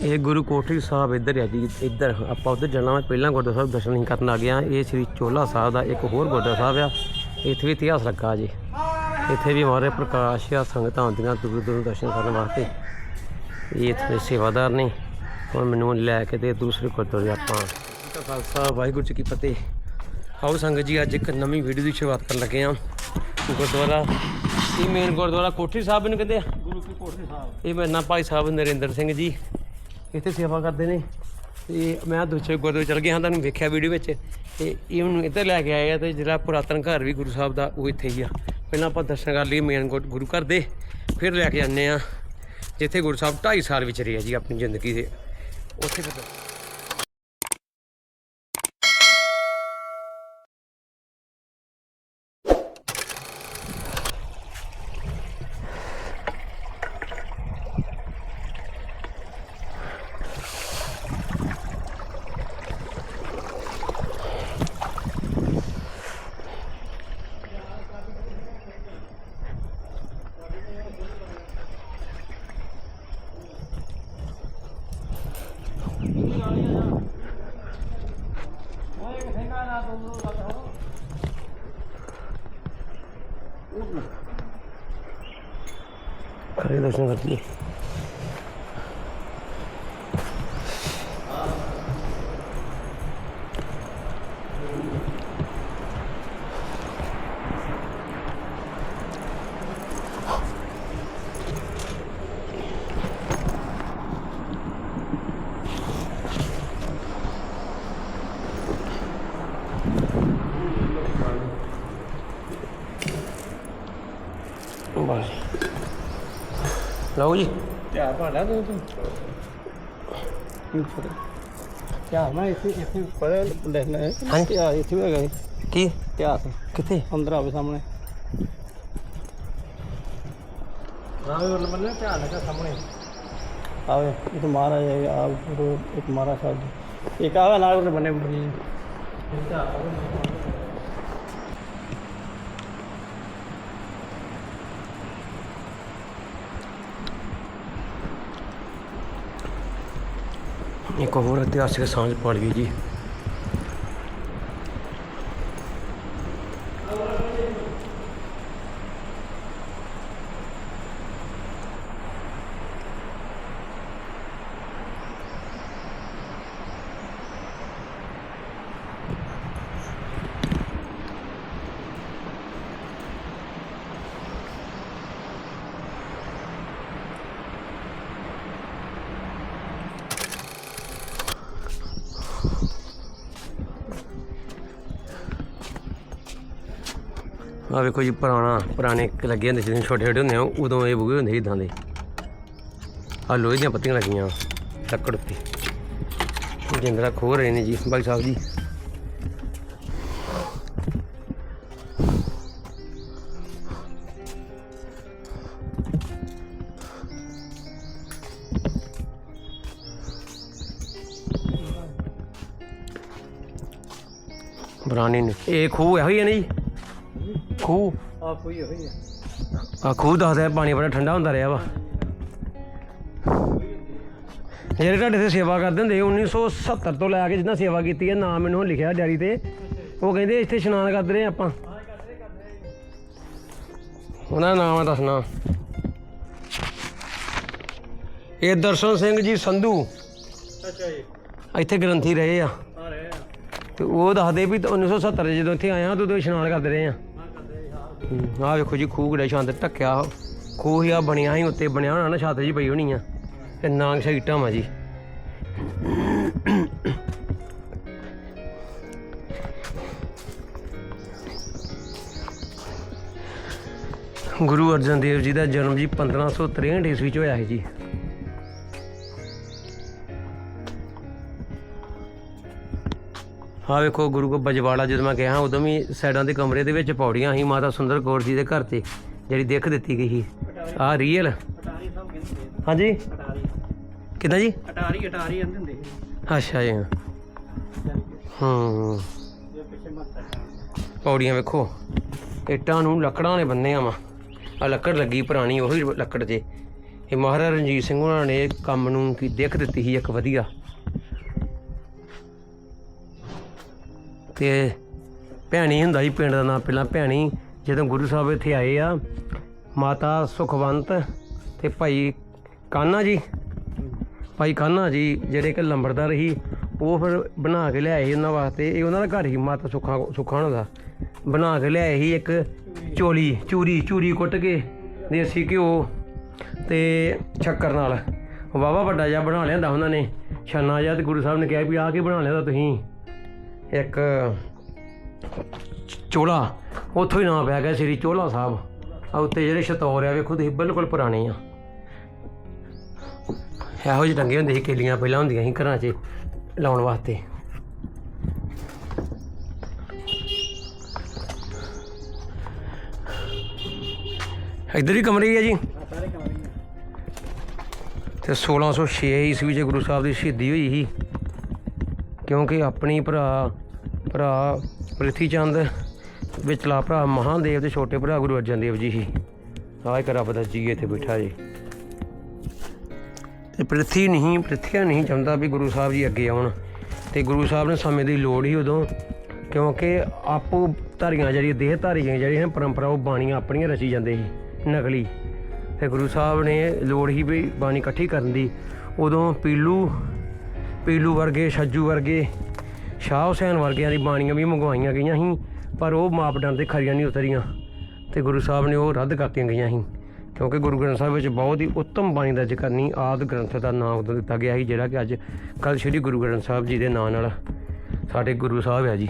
ਇਹ ਗੁਰੂ ਕੋਠੀ ਸਾਹਿਬ ਇੱਧਰ ਹੈ ਜੀ ਇੱਧਰ ਆਪਾਂ ਉੱਧਰ ਜਾਣਾ ਮੈਂ ਪਹਿਲਾਂ ਗੁਰਦੁਆਰਾ ਸਾਹਿਬ ਦਰਸ਼ਨ ਨਹੀਂ ਕਰਨ ਆ। ਗਿਆ ਇਹ ਸ੍ਰੀ ਚੋਲਾ ਸਾਹਿਬ ਦਾ ਇੱਕ ਹੋਰ ਗੁਰਦੁਆਰਾ ਸਾਹਿਬ ਆ। ਇੱਥੇ ਵੀ ਇਤਿਹਾਸ ਲੱਗਾ ਜੀ। ਇੱਥੇ ਵੀ ਮਹਾਰਾਜ ਪ੍ਰਕਾਸ਼ ਆ ਸੰਗਤਾਂ ਆਉਂਦੀਆਂ ਦੂਰ ਦੂਰ ਦਰਸ਼ਨ ਕਰਨ ਵਾਸਤੇ। ਇਹ ਇੱਥੇ ਸੇਵਾਦਾਰ ਨੇ। ਹੁਣ ਮੈਨੂੰ ਲੈ ਕੇ ਤੇ ਦੂਸਰੇ ਗੁਰਦੁਆਰੇ ਆਪਾਂ। ਖਾਲਸਾ ਵਾਹਿਗੁਰੂ ਜੀ ਕੀ ਫਤਿਹ। ਆਓ ਸੰਗਤ ਜੀ ਅੱਜ ਇੱਕ ਨਵੀਂ ਵੀਡੀਓ ਦੀ ਸ਼ੁਰੂਆਤ ਕਰਨ ਲੱਗੇ ਆ। ਗੁਰਦੁਆਰਾ ਇਹ ਮੇਨ ਗੁਰਦੁਆਰਾ ਕੋਠੀ ਸਾਹਿਬ ਨੂੰ ਕਹਿੰਦੇ ਆ। ਗੁਰੂ ਕੀ ਕੋਠੀ ਸਾਹਿਬ। ਇਹ ਮੇਰੇ ਨਾਲ ਭਾਈ ਸਾਹਿਬ ਨਰਿੰਦਰ ਸਿੰਘ ਜੀ। ਇੱਥੇ ਸੇਵਾ ਕਰਦੇ ਨੇ ਤੇ ਮੈਂ ਦੂਜੇ ਗੁਰਦੁਆਰੇ ਚਲ ਗਿਆ ਹਾਂ, ਤੁਹਾਨੂੰ ਵੇਖਿਆ ਵੀਡੀਓ ਵਿੱਚ ਤੇ ਇਹ ਮੈਨੂੰ ਇੱਧਰ ਲੈ ਕੇ ਆਏ ਆ ਤੇ ਜਿਹੜਾ ਪੁਰਾਤਨ ਘਰ ਵੀ ਗੁਰੂ ਸਾਹਿਬ ਦਾ ਉਹ ਇੱਥੇ ਹੀ ਆ। ਪਹਿਲਾਂ ਆਪਾਂ ਦਰਸ਼ਨ ਕਰ ਲਈਏ ਮੇਨ ਗੁਰੂ ਘਰ ਦੇ, ਫਿਰ ਲੈ ਕੇ ਜਾਂਦੇ ਆ ਜਿੱਥੇ ਗੁਰੂ ਸਾਹਿਬ 2.5 ਸਾਲ ਵਿੱਚ ਰਿਹਾ ਜੀ ਆਪਣੀ ਜ਼ਿੰਦਗੀ ਦੇ। ਉੱਥੇ ਫਿਰ ਕਰੇ ਦਰਸ਼ਨ ਕਰ ਧਿਆਨ ਭਾਣਾ ਤੂੰ ਤੂੰ ਧਿਆਨ ਮੈਂ ਇੱਥੇ ਇੱਥੇ ਪੜ੍ਹ ਲਿਖਣਾ ਹੈ ਹਾਂਜੀ। ਧਿਆਨ ਇੱਥੇ ਵੀ ਹੈਗਾ ਜੀ। ਕੀ? ਧਿਆਨ ਕਿੱਥੇ? ਅੰਦਰ ਆਵੇ ਸਾਹਮਣੇ। ਰਾਵੇ ਵੱਲ ਬੰਨੇ ਧਿਆਨ ਲੱਗਾ ਸਾਹਮਣੇ। ਆਵੇ ਇੱਕ ਮਹਾਰਾਜ ਹੈ ਆ ਗੁਰੂ ਇੱਕ ਮਹਾਰਾਜ ਇੱਕ ਆਵੇ ਨਾਲ ਇੱਕ ਹੋਰ ਇਤਿਹਾਸਿਕ ਸਾਂਝ ਪੜ ਜੀ। ਆ ਵੇਖੋ ਜੀ, ਪੁਰਾਣਾ, ਪੁਰਾਣੇ ਲੱਗੇ ਹੁੰਦੇ ਜਦੋਂ ਛੋਟੇ ਛੋਟੇ ਹੁੰਦੇ ਆ, ਉਦੋਂ ਇਹ ਬੂਹੇ ਹੁੰਦੇ ਸੀ ਇਦਾਂ ਦੇ। ਆ ਲੋਹੇ ਦੀਆਂ ਪੱਤੀਆਂ ਲੱਗੀਆਂ, ਲੱਕੜ ਉੱਤੇ। ਜਿੰਦਰਾ ਖੋ ਰਹੇ ਨੇ ਜੀ ਭਾਈ ਸਾਹਿਬ ਜੀ। ਪੁਰਾਣੀ ਨੇ। ਇਹ ਖੂਹ ਇਹੋ ਹੀ ਹੈ ਨਾ ਜੀ। ਖੂਹ? ਆ ਕੋਈ ਹੋਈ ਆ ਖੂਹ ਦੱਸਦਾ ਪਾਣੀ ਬੜਾ ਠੰਡਾ ਹੁੰਦਾ ਰਿਹਾ ਵਾ। ਜਿਹੜੇ ਤੁਹਾਡੇ ਤੇ ਸੇਵਾ ਕਰਦੇ ਹੁੰਦੇ 1970 ਤੋਂ ਲੈ ਕੇ ਜਿੱਦਾਂ ਸੇਵਾ ਕੀਤੀ ਹੈ ਨਾਮ ਮੈਨੂੰ ਲਿਖਿਆ ਡੈਰੀ ਤੇ। ਉਹ ਕਹਿੰਦੇ ਇੱਥੇ ਇਸ਼ਨਾਨ ਕਰਦੇ ਰਹੇ ਆਪਾਂ। ਉਹਨਾਂ ਦਾ ਨਾਮ ਦੱਸਣਾ। ਇਹ ਦਰਸ਼ਨ ਸਿੰਘ ਜੀ ਸੰਧੂ। ਅੱਛਾ ਜੀ। ਇੱਥੇ ਗ੍ਰੰਥੀ ਰਹੇ ਆ। ਤੇ ਉਹ ਦੱਸਦੇ ਵੀ 1970 'ਚ ਜਦੋਂ ਇੱਥੇ ਆਇਆ ਉਦੋਂ ਇਸ਼ਨਾਨ ਕਰਦੇ ਰਹੇ ਆ। ਹਾਂ ਆਹ ਵੇਖੋ ਜੀ, ਖੂਹ ਕਿਹੜਾ ਸ਼ਾਨਦਾਰ ਢੱਕਿਆ ਖੂਹ ਹੀ ਆ ਬਣਿਆ ਸੀ ਉੱਤੇ ਬਣਿਆ ਹੋਣਾ ਨਾ, ਛੱਤ ਜੀ ਪਈ ਹੋਣੀ ਆ। ਤੇ ਨਾਂਗ ਸ਼ੀਟਾਂ ਵਾ ਜੀ। ਗੁਰੂ ਅਰਜਨ ਦੇਵ ਜੀ ਦਾ ਜਨਮ ਜੀ 1563 ਈਸਵੀ ਚ ਹੋਇਆ ਸੀ ਜੀ। ਹਾਂ ਵੇਖੋ ਗੁਰੂ ਕੋ ਬਜਵਾੜਾ ਜਦੋਂ ਮੈਂ ਗਿਆ ਉਦੋਂ ਵੀ ਸਾਈਡਾਂ ਦੇ ਕਮਰੇ ਦੇ ਵਿੱਚ ਪੌੜੀਆਂ ਸੀ ਮਾਤਾ ਸੁੰਦਰ ਕੌਰ ਜੀ ਦੇ ਘਰ ਤੇ ਜਿਹੜੀ ਦਿੱਖ ਦਿੱਤੀ ਗਈ ਸੀ। ਆਹ ਰੀਅਲ ਹਾਂਜੀ? ਕਿਦਾਂ ਜੀ? ਅਟਾਰੀ ਅਟਾਰੀ ਕਹਿੰਦੇ ਹੁੰਦੇ ਅੱਛਾ ਜੀ। ਹੂੰ। ਪੌੜੀਆਂ ਵੇਖੋ ਇੱਟਾਂ ਨੂੰ ਲੱਕੜਾਂ ਨੇ ਬੰਨਿਆ ਵਾ। ਆ ਲੱਕੜ ਲੱਗੀ ਪੁਰਾਣੀ ਉਹੀ ਲੱਕੜ ਜੇ ਇਹ ਮਹਾਰਾਜਾ ਰਣਜੀਤ ਸਿੰਘ ਉਹਨਾਂ ਨੇ ਕੰਮ ਨੂੰ ਕੀ ਦੇਖ ਦਿੱਤੀ ਸੀ ਇੱਕ ਵਧੀਆ। ਤੇ ਭੈਣੀ ਹੁੰਦਾ ਸੀ ਪਿੰਡ ਦਾ ਨਾਂ ਪਹਿਲਾਂ ਭੈਣੀ, ਜਦੋਂ ਗੁਰੂ ਸਾਹਿਬ ਇੱਥੇ ਆਏ ਆ, ਮਾਤਾ ਸੁਖਵੰਤ ਤੇ ਭਾਈ ਕਾਨਾ ਜੀ। ਭਾਈ ਕਾਨਾ ਜੀ ਜਿਹੜੇ ਕਿ ਲੰਬੜਦਾਰ ਸੀ, ਉਹ ਫਿਰ ਬਣਾ ਕੇ ਲਿਆਏ ਉਹਨਾਂ ਵਾਸਤੇ। ਇਹ ਉਹਨਾਂ ਦਾ ਘਰ ਹੀ ਮਾਤਾ ਸੁੱਖਾ ਸੁੱਖਾ ਦਾ। ਬਣਾ ਕੇ ਲਿਆਏ ਸੀ ਇੱਕ ਚੋਲੀ, ਚੂਰੀ ਚੂਰੀ ਕੁੱਟ ਕੇ ਦੇਸੀ ਘਿਓ ਤੇ ਸ਼ੱਕਰ ਨਾਲ। ਵਾਵਾ ਵੱਡਾ ਜਿਹਾ ਬਣਾ ਲਿਆਂਦਾ ਉਹਨਾਂ ਨੇ। ਛੰਨਾ ਜਿਹਾ ਤੇ ਗੁਰੂ ਸਾਹਿਬ ਨੇ ਕਿਹਾ ਵੀ ਆਹ ਕੀ ਬਣਾ ਲਿਆ ਤੁਸੀਂ। ਇੱਕ ਚੋਲਾ। ਉੱਥੋਂ ਹੀ ਨਾਮ ਪੈ ਗਿਆ ਸ੍ਰੀ ਚੋਲਾ ਸਾਹਿਬ। ਆ ਉੱਤੇ ਜਿਹੜੇ ਸ਼ਤੌਰ ਆ, ਵੇਖੋ ਤੁਸੀਂ, ਬਿਲਕੁਲ ਪੁਰਾਣੇ ਆ। ਇਹੋ ਜਿਹੇ ਟੰਗੇ ਹੁੰਦੇ ਸੀ, ਕੇਲੀਆਂ ਪਹਿਲਾਂ ਹੁੰਦੀਆਂ ਸੀ ਘਰਾਂ 'ਚ ਲਾਉਣ ਵਾਸਤੇ। ਇੱਧਰ ਹੀ ਕਮਰੇ ਹੀ ਆ ਜੀ। ਸਾਰੇ ਕਮਰੇ ਤੇ 1606 ਈਸਵੀ 'ਚ ਗੁਰੂ ਸਾਹਿਬ ਦੀ ਸ਼ਹੀਦੀ ਹੋਈ ਸੀ। ਕਿਉਂਕਿ ਆਪਣੀ ਭਰਾ ਭਰਾ ਪ੍ਰਿਥੀ ਚੰਦ ਵਿਚਲਾ ਭਰਾ ਮਹਾਦੇਵ ਤੇ ਛੋਟੇ ਭਰਾ ਗੁਰੂ ਅਰਜਨ ਦੇਵ ਜੀ ਸੀ ਆਹ ਇੱਕ ਰੱਬ ਦਾ ਜੀ ਇੱਥੇ ਬੈਠਾ ਜੀ। ਤੇ ਪ੍ਰਿਥੀ ਨਹੀਂ, ਪ੍ਰਿਥੀਆ ਨਹੀਂ ਚਾਹੁੰਦਾ ਵੀ ਗੁਰੂ ਸਾਹਿਬ ਜੀ ਅੱਗੇ ਆਉਣ। ਤੇ ਗੁਰੂ ਸਾਹਿਬ ਨੇ ਸਮੇਂ ਦੀ ਲੋੜ ਹੀ ਉਦੋਂ, ਕਿਉਂਕਿ ਆਪੋ ਧਾਰੀਆਂ ਜਿਹੜੀਆਂ ਦੇਹ ਧਾਰੀਆਂ ਜਿਹੜੀਆਂ ਪਰੰਪਰਾ ਉਹ ਬਾਣੀਆਂ ਆਪਣੀਆਂ ਰਚੀ ਜਾਂਦੇ ਸੀ, ਨਕਲੀ। ਤੇ ਗੁਰੂ ਸਾਹਿਬ ਨੇ ਲੋੜ ਹੀ ਵੀ ਬਾਣੀ ਇਕੱਠੀ ਕਰਨ ਦੀ। ਉਦੋਂ ਪੀਲੂ ਪੀਲੂ ਵਰਗੇ, ਛੱਜੂ ਵਰਗੇ, ਸ਼ਾਹ ਹੁਸੈਨ ਵਰਗਿਆਂ ਦੀ ਬਾਣੀਆਂ ਵੀ ਮੰਗਵਾਈਆਂ ਗਈਆਂ ਸੀ, ਪਰ ਉਹ ਮਾਪਦੰਡ ਤੇ ਖਰੀਆਂ ਨਹੀਂ ਉਤਰੀਆਂ ਤੇ ਗੁਰੂ ਸਾਹਿਬ ਨੇ ਉਹ ਰੱਦ ਕਰਤੀਆਂ ਗਈਆਂ ਸੀ, ਕਿਉਂਕਿ ਗੁਰੂ ਗ੍ਰੰਥ ਸਾਹਿਬ ਵਿੱਚ ਬਹੁਤ ਹੀ ਉੱਤਮ ਬਾਣੀ ਦਰਜ ਕਰਨੀ ਆਦ ਗ੍ਰੰਥ ਦਾ ਨਾਮ ਉਦੋਂ ਦਿੱਤਾ ਗਿਆ ਸੀ, ਜਿਹੜਾ ਕਿ ਅੱਜ ਕੱਲ ਸ੍ਰੀ ਗੁਰੂ ਗ੍ਰੰਥ ਸਾਹਿਬ ਜੀ ਦੇ ਨਾਂ ਨਾਲ ਸਾਡੇ ਗੁਰੂ ਸਾਹਿਬ ਹੈ ਜੀ।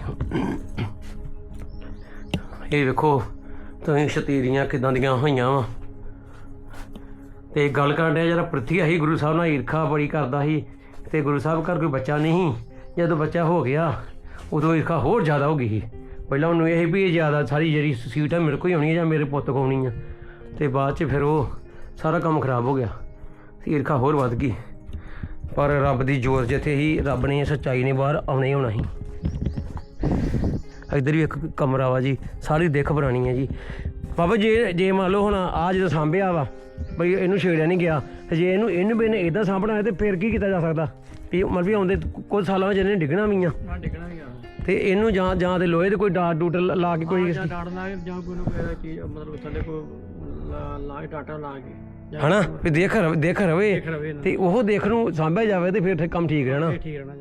ਇਹ ਵੇਖੋ, ਤੁਸੀਂ ਸ਼ਤੀਰੀਆਂ ਕਿਦਾਂ ਦੀਆਂ ਹੋਈਆਂ ਵਾ। ਤੇ ਗੱਲ ਕਰਨ ਡਿਆ, ਜਿਹੜਾ ਪ੍ਰਥੀਆ ਸੀ ਗੁਰੂ ਸਾਹਿਬ ਨਾਲ ਈਰਖਾ ਬੜੀ ਕਰਦਾ ਸੀ ਤੇ ਗੁਰੂ ਸਾਹਿਬ ਘਰ ਕੋਈ ਬੱਚਾ ਨਹੀਂ ਜਦੋਂ ਬੱਚਾ ਹੋ ਗਿਆ, ਉਦੋਂ ਈਰਖਾ ਹੋਰ ਜ਼ਿਆਦਾ ਹੋ ਗਈ ਸੀ। ਪਹਿਲਾਂ ਉਹਨੂੰ ਇਹ ਵੀ ਜ਼ਿਆਦਾ ਸਾਰੀ ਜਿਹੜੀ ਸੀਟ ਹੈ ਮੇਰੇ ਕੋਲ ਹੀ ਹੋਣੀ ਹੈ ਜਾਂ ਮੇਰੇ ਪੁੱਤ ਕੋ ਹੋਣੀ ਆ। ਤੇ ਬਾਅਦ 'ਚ ਫਿਰ ਉਹ ਸਾਰਾ ਕੰਮ ਖਰਾਬ ਹੋ ਗਿਆ। ਤੇ ਈਰਖਾ ਹੋਰ ਵੱਧ ਗਈ। ਪਰ ਰੱਬ ਦੀ ਜੋਰ ਜਿੱਥੇ ਹੀ ਰੱਬ ਨੇ ਸੱਚਾਈ ਨੇ ਬਾਹਰ ਆਉਣਾ ਹੀ ਆਉਣਾ ਸੀ। ਇੱਧਰ ਵੀ ਇੱਕ ਕਮਰਾ ਵਾ ਜੀ, ਸਾਰੀ ਦਿੱਖ ਬਣਾਣੀ ਹੈ ਜੀ। ਬਾਬਾ ਜੇ ਜੇ ਮੰਨ ਲਓ ਹੁਣ ਆ ਜਦੋਂ ਸਾਂਭਿਆ ਵਾ ਬਈ ਇਹਨੂੰ ਛੇੜਿਆ ਨਹੀਂ ਗਿਆ। ਤੇ ਜੇ ਇਹਨੂੰ ਇਹਨੂੰ ਵੀ ਨੇ ਇਦਾਂ ਸਾਂਭਣਾ ਹੈ ਤੇ ਫਿਰ ਕੀ ਕੀਤਾ ਜਾ ਸਕਦਾ? ਵੀ ਮਤਲਬ ਵੀ ਆਉਂਦੇ ਕੁਝ ਸਾਲਾਂ ਵਿੱਚ ਇਹਨੇ ਡਿੱਗਣਾ ਵੀ ਆ। ਆ ਡਿੱਗਣਾ ਵੀ ਆ। ਤੇ ਇਹਨੂੰ ਜਾਂ ਜਾਂ ਤੇ ਲੋਹੇ ਦੇ ਕੋਈ ਡਾਟ ਡੂਟ ਲਾ ਕੇ ਕੋਈ ਜਾਂ ਡਾਟ ਲਾ ਕੇ ਜਾਂ ਕੋਈ ਨੂੰ ਚੀਜ਼ ਮਤਲਬ ਥੱਲੇ ਕੋਈ ਲਾ- ਕੇ ਡਾਟਾ ਲਾ ਕੇ। ਹਨਾ? ਵੀ ਦੇਖ ਰਵੇ ਦੇਖ ਰਵੇ। ਤੇ ਉਹ ਦੇਖ ਨੂੰ ਸਾਂਭਿਆ ਜਾਵੇ ਤੇ ਫਿਰ ਕੰਮ ਠੀਕ ਰਹਿਣਾ।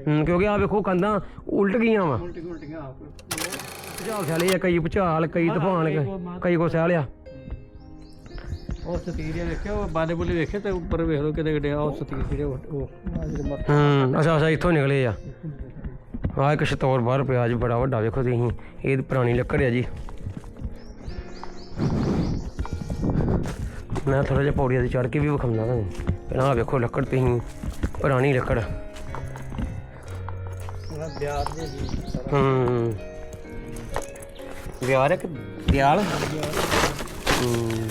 ਹੂੰ, ਕਿਉਂਕਿ ਆ ਵੇਖੋ ਕੰਧਾਂ ਉਲਟ ਗਈਆਂ ਵਾ। ਉਲਟੀ ਉਲਟੀਆਂ ਆਪ ਭੁਚਾਲ ਸਿਆਲੇ ਆ ਕਈ ਭੁਚਾਲ ਕਈ ਤੂਫਾਨ ਕਈ ਕੋ ਸਿਆਲਿਆ ਉਹ ਸਤੀਰ ਵੇਖਿਆ ਉਹ ਬਾਲੇ ਬੁਲੇ ਵੇਖੇ ਤੇ ਉੱਪਰ ਵੇਖ ਲਓ ਕਿਤੇ ਕਿਤੇ ਉਹ ਸਤੀਰ ਜਿਹੜੇ ਉਹ ਹੂੰ ਅੱਛਾ ਅੱਛਾ ਇੱਥੋਂ ਨਿਕਲੇ ਆ। ਆ ਇੱਕ ਸ਼ਤੌਰ ਬਾਹਰ ਪਿਆ ਜੀ ਬੜਾ ਵੱਡਾ ਵੇਖੋ ਤੁਸੀਂ। ਇਹ ਪੁਰਾਣੀ ਲੱਕੜ ਆ ਜੀ। ਮੈਂ ਥੋੜਾ ਜਿਹਾ ਪੌੜੀਆਂ ਤੇ ਚੜ ਕੇ ਵੀ ਵਿਖਾਉਂਦਾ ਤੁਹਾਨੂੰ। ਪਹਿਲਾਂ ਆਹ ਵੇਖੋ ਲੱਕੜ ਤੁਸੀਂ ਪੁਰਾਣੀ ਲੱਕੜ। ਬਿਆਰ ਦੇ ਜੀ ਹੂੰ। ਵਿਆਰ ਹੈ ਕਿ ਦਿਆਲ? ਹੂੰ।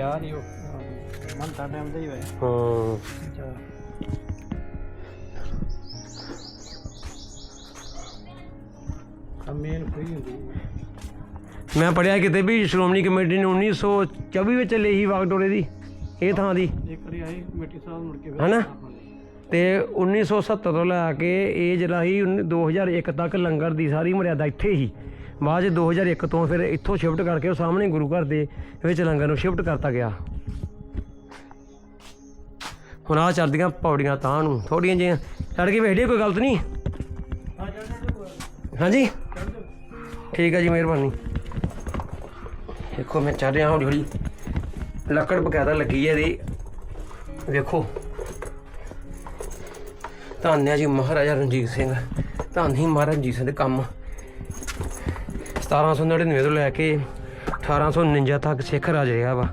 ਬਿਆਰ ਹੀ ਉਹ। ਮਨ ਤਾਂ ਟਾਈਮ ਦਾ ਹੀ ਹੋਇਆ। ਹਾਂ। ਅੱਛਾ ਮੇਨ ਕੋਈ ਹੁੰਦੀ ਹੈ। ਮੈਂ ਪੜਿਆ ਕਿਤੇ ਵੀ ਸ਼੍ਰੋਮਣੀ ਕਮੇਟੀ ਨੇ 1924 ਵਿੱਚ ਲਈ ਸੀ ਵਾਗਡੋਰੇ ਦੀ ਇਹ ਥਾਂ ਦੀ। ਇੱਕ ਵਾਰੀ ਆਈ ਕਮੇਟੀ ਸਾਹਿਬ ਮੁੜ ਕੇ ਹਨਾ? ਤੇ 1970 ਤੋਂ ਲੈ ਕੇ ਇਹ ਜਿਹੜਾ ਸੀ 2001 ਤੱਕ ਲੰਗਰ ਦੀ ਸਾਰੀ ਮਰਿਆਦਾ ਇੱਥੇ ਹੀ। ਬਾਅਦ 'ਚ 2001 ਤੋਂ ਫਿਰ ਇੱਥੋਂ ਸ਼ਿਫਟ ਕਰਕੇ ਉਹ ਸਾਹਮਣੇ ਗੁਰੂ ਘਰ ਦੇ ਵਿੱਚ ਲੰਗਰ ਨੂੰ ਸ਼ਿਫਟ ਕਰਤਾ ਗਿਆ। ਹੁਣ ਆ ਚੱਲਦੀਆਂ ਪੌੜੀਆਂ ਤਾਂ ਨੂੰ ਥੋੜੀਆਂ ਜਿਹੀਆਂ। ਚੜ ਕੇ ਵੇਖਦੇ ਕੋਈ ਗਲਤ ਨਹੀਂ? ਹਾਂਜੀ? ਠੀਕ ਹੈ ਜੀ, ਮਿਹਰਬਾਨੀ। ਦੇਖੋ ਮੈਂ ਚੜ ਰਿਹਾ ਹੌਲੀ ਹੌਲੀ। ਲੱਕੜ ਬਕਾਇਦਾ ਲੱਗੀ ਹੈ ਇਹਦੀ। ਵੇਖੋ। ਧੰਨਿਆ ਜੀ ਮਹਾਰਾਜਾ ਰਣਜੀਤ ਸਿੰਘ। ਧੰਨ ਹੀ ਮਹਾਰਾਜਾ ਰਣਜੀਤ ਸਿੰਘ ਦੇ ਕੰਮ। 1799 ਤੋਂ ਲੈ ਕੇ 1849 ਤੱਕ ਸਿੱਖ ਰਾਜ ਰਿਹਾ ਵਾ।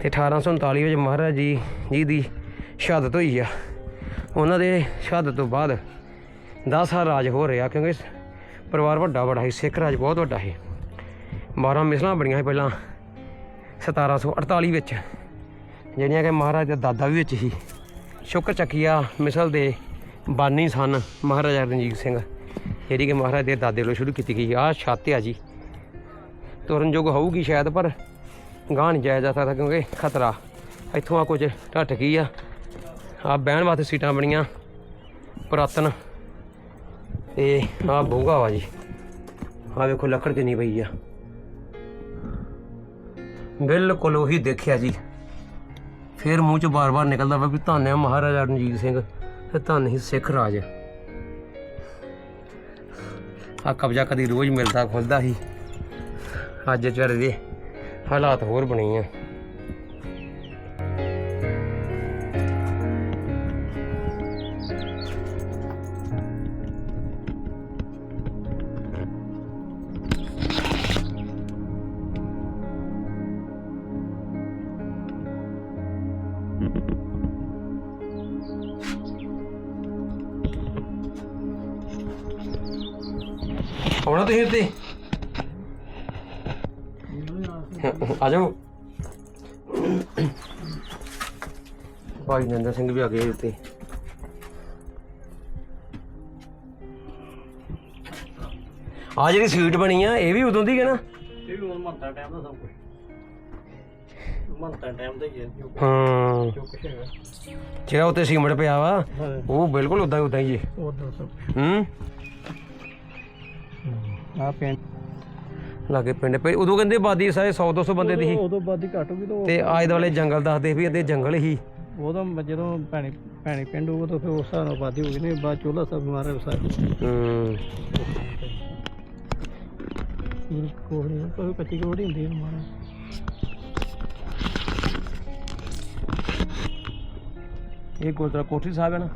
ਤੇ 1839 ਵਿੱਚ ਮਹਾਰਾਜ ਜੀ ਜੀ ਦੀ ਸ਼ਹਾਦਤ ਹੋਈ ਆ। ਉਹਨਾਂ ਦੇ ਸ਼ਹਾਦਤ ਤੋਂ ਬਾਅਦ 10 ਸਾਲ ਰਾਜ ਹੋ ਰਿਹਾ ਕਿਉਂਕਿ ਪਰਿਵਾਰ ਵੱਡਾ ਬੜਾ ਸੀ, ਸਿੱਖ ਰਾਜ ਬਹੁਤ ਵੱਡਾ ਸੀ। 12 ਮਿਸਲਾਂ ਬੜੀਆਂ ਸੀ ਪਹਿਲਾਂ 1748 ਵਿੱਚ, ਜਿਹੜੀਆਂ ਕਿ ਮਹਾਰਾਜ ਦਾ ਦਾਦਾ ਵੀ ਵਿੱਚ ਸੀ। ਸ਼ੁਕਰ ਚੱਕੀਆ ਮਿਸਲ ਦੇ ਬਾਨੀ ਸਨ ਮਹਾਰਾਜਾ ਰਣਜੀਤ ਸਿੰਘ। ਜਿਹੜੀ ਕਿ ਮਹਾਰਾਜ ਦੇ ਦਾਦੇ ਵੱਲੋਂ ਸ਼ੁਰੂ ਕੀਤੀ ਗਈ ਆਹ ਛੱਤ ਆ ਜੀ। ਤੁਰਨ ਯੋਗ ਹੋਊਗੀ ਸ਼ਾਇਦ, ਪਰ ਗਾਹ ਨਹੀਂ ਜਾਇਆ ਜਾ ਸਕਦਾ ਕਿਉਂਕਿ ਖਤਰਾ। ਇੱਥੋਂ ਆ ਕੁਝ ਢੱਟ ਗਈ ਆ। ਆ ਬਹਿਣ ਵਾਸਤੇ ਸੀਟਾਂ ਬਣੀਆਂ, ਪੁਰਾਤਨ। ਤੇ ਆ ਬੋਗਾ ਵਾ ਜੀ। ਆ ਵੇਖੋ ਲੱਕੜ ਕਿੰਨੀ ਪਈ ਆ। ਬਿਲਕੁਲ ਉਹੀ ਦੇਖਿਆ ਜੀ। ਫਿਰ ਮੂੰਹ ਚ ਬਾਰ-ਬਾਰ ਨਿਕਲਦਾ ਵਾ ਵੀ ਧੰਨ ਹੈ ਮਹਾਰਾਜਾ ਰਣਜੀਤ ਸਿੰਘ ਤੇ ਧੰਨ ਹੀ ਸਿੱਖ ਰਾਜ। ਆ ਕਬਜ਼ਾ ਕਦੀ ਰੋਜ਼ ਮਿਲਦਾ ਖੁੱਲਦਾ ਸੀ। ਅੱਜ ਵਿਚਾਰੇ ਦੇ ਹਾਲਾਤ ਹੋਰ ਬਣੇ ਆ। ਆਉਣਾ ਤੁਸੀਂ ਉੱਤੇ ਆ ਜਾਓ ਭਾਈ ਨੰਦਰ ਸਿੰਘ ਵੀ ਆ ਗਏ ਉੱਤੇ ਆ ਜਿਹੜੀ ਸੀਟ ਬਣੀ ਆ ਇਹ ਵੀ ਉਦੋਂ ਦੀ ਹੈ ਨਾ? ਇਹ ਵੀ ਮੰਤਾ ਟਾਈਮ ਦਾ ਸਭ ਕੁਝ ਮੰਤਾ ਟਾਈਮ ਦਾ ਹੀ ਹੈ। ਹਾਂ ਜਿਹੜਾ ਉੱਤੇ ਸੀਮਟ ਪਿਆ ਵਾ ਉਹ ਬਿਲਕੁਲ ਉਦਾਂ ਹੀ ਉਦਾਂ ਹੀ ਹੈ ਹੂੰ? ਆ ਪਿੰਡ। ਲਾਗੇ ਪਿੰਡ। ਪਈ ਉਦੋਂ ਕਹਿੰਦੇ ਆਬਾਦੀ ਸਾਰੇ 100 200 ਬੰਦੇ ਦੀ ਸੀ। ਉਦੋਂ ਬਾਅਦ ਹੀ ਘੱਟ ਹੋ ਗਈ ਤਾਂ ਤੇ ਆਲੇ ਦੁਆਲੇ ਜੰਗਲ ਦੱਸਦੇ ਵੀ ਇਹਦੇ ਜੰਗਲ ਹੀ ਉਦੋਂ ਜਦੋਂ ਭੈਣੀ ਭੈਣੀ ਪਿੰਡ ਉਹ ਤਾਂ ਫਿਰ ਉਸ ਹਿਸਾਬ ਨਾਲ ਆਬਾਦੀ ਹੋ ਗਈ ਨੇ ਬਾਅਦ ਚੋਲਾ ਸਭ ਮਾਰੇ ਵਸਾਏ ਹੂੰ ਕੋਹੜੀ ਕੋਈ ਕੱਚੀ ਕੋਹੜੀ ਹੁੰਦੀ ਹੈ। ਮਾਰਾ ਇਹ ਗੁਰਦੁਆਰਾ ਕੋਠੀ ਸਾਹਿਬ ਹੈ ਨਾ?